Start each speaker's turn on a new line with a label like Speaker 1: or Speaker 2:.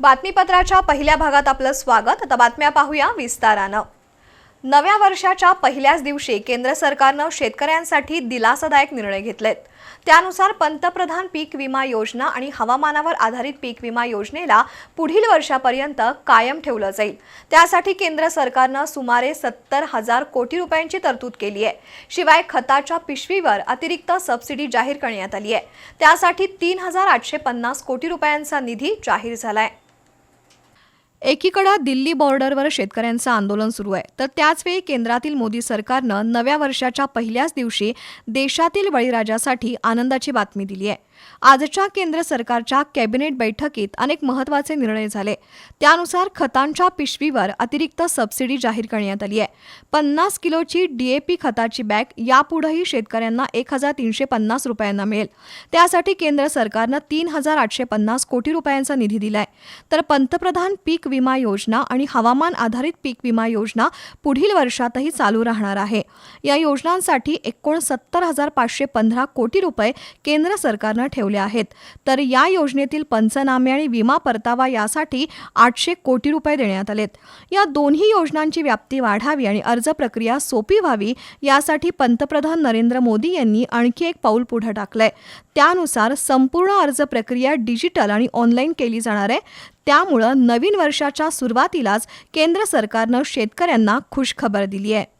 Speaker 1: बातमीपत्राच्या पहिल्या भागात आपलं स्वागत. आता बातम्या पाहूया विस्तारानं. नव्या वर्षाच्या पहिल्याच दिवशी केंद्र सरकारनं शेतकऱ्यांसाठी दिलासादायक निर्णय घेतलेत. त्यानुसार पंतप्रधान पीक विमा योजना आणि हवामानावर आधारित पीक विमा योजनेला पुढील वर्षापर्यंत कायम ठेवलं जाईल. त्यासाठी केंद्र सरकारनं सुमारे सत्तर हजार कोटी रुपयांची तरतूद केली आहे. शिवाय खताच्या पिशवीवर अतिरिक्त सबसिडी जाहीर करण्यात आली आहे. त्यासाठी तीन हजार आठशे पन्नास कोटी रुपयांचा निधी जाहीर झाला आहे एकीकडं दिल्ली बॉर्डरवर शेतकऱ्यांचं आंदोलन सुरू आहे तर त्याचवेळी केंद्रातील मोदी सरकारनं नव्या वर्षाच्या पहिल्याच दिवशी देशातील बळीराजासाठी आनंदाची बातमी दिली आहे. आजच्या केंद्र सरकारच्या कॅबिनेट बैठकीत अनेक महत्त्वाचे निर्णय झाले. त्यानुसार खतांच्या पिशवीवर अतिरिक्त सबसिडी जाहीर करण्यात आली आहे. पन्नास किलोची डीएपी खताची बॅग यापुढेही शेतकऱ्यांना एक हजार तीनशे पन्नास रुपयांना मिळेल. त्यासाठी केंद्र सरकारनं तीन हजार आठशे पन्नास कोटी रुपयांचा निधी दिलाय. तर पंतप्रधान पीक विमा योजना आणि हवामान आधारित पीक विमा योजना पुढील वर्षातही चालू राहणार आहे. या योजनांसाठी एकोणसत्तर हजार पाचशे पंधरा कोटी रुपये केंद्र सरकारनं ठेवले आहेत. तर या योजनेतील पंचनामे आणि विमा परतावा यासाठी आठशे कोटी रुपये देण्यात आलेत. या दोन्ही योजनांची व्याप्ती वाढावी आणि अर्ज प्रक्रिया सोपी व्हावी यासाठी पंतप्रधान नरेंद्र मोदी यांनी आणखी एक पाऊल पुढे टाकलंय. त्यानुसार संपूर्ण अर्ज प्रक्रिया डिजिटल आणि ऑनलाईन केली जाणार आहे. त्यामुळं नवीन वर्षाच्या सुरुवातीलाच केंद्र सरकारनं शेतकऱ्यांना खुशखबर दिली आहे